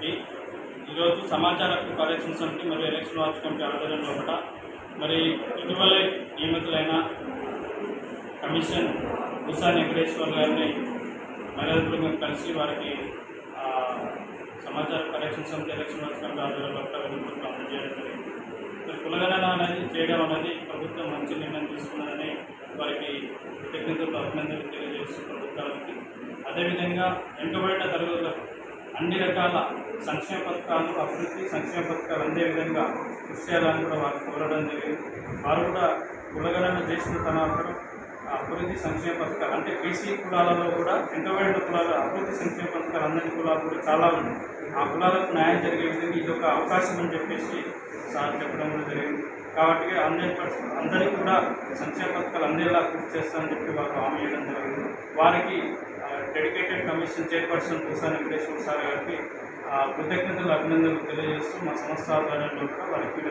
Committee ఈరోజు సమాచార హక్కు కార్యక్రమ సమితి మరియు ఎలక్షన్ వాచ్ కమిటీ ఆధ్వర్యంలో కూడా మరి ఇటీవలే నియమితులైన కమిషన్ ఉషా వెంకటేశ్వర్ గారిని మర్యాదలు మేము కలిసి వారికి సమాచార కరెక్షన్ సమితి ఎలక్షన్ వాచ్ కమిటీ ఆధ్వర్యంలో కూడా వినతులు చేయడం జరిగింది. మరి కులగణన అనేది చేయడం అనేది ప్రభుత్వం మంచి నిర్ణయం తీసుకున్నదని వారికి కృతజ్ఞతలు అభినందనలు తెలియజేస్తూ ప్రభుత్వానికి అదేవిధంగా వెనుకబడిన తరగతులకు అన్ని రకాల సంక్షేమ పథకాలు అభివృద్ధి సంక్షేమ పథకాలు అందే విధంగా కృషి చేయాలని కూడా వారు కోరడం జరిగింది. వారు కూడా కులగణన చేసిన తర్వాత అభివృద్ధి సంక్షేమ పథకాలు అంటే బీసీ కులాలలో కూడా వెనుకబడిన కులాలు అభివృద్ధి సంక్షేమ పథకాలు అందరి కులాలు కూడా చాలా ఉన్నాయి. ఆ కులాలకు న్యాయం జరిగే విధంగా ఇది ఒక అవకాశం అని చెప్పేసి సార్ చెప్పడం కూడా జరిగింది. కాబట్టి అందరి పట్ల- అందరికీ కూడా సంక్షేమ పథకాలు అందేలా కృషి చేస్తామని చెప్పి వారు హామీ ఇవ్వడం జరిగింది. వారికి dedicated commission chairperson Pusa Venkateswara sir గారికి కృతజ్ఞతలు అభినందనలు తెలియజేస్తూ మా సంస్థ ఆధ్వర్యంలో కూడా వారికి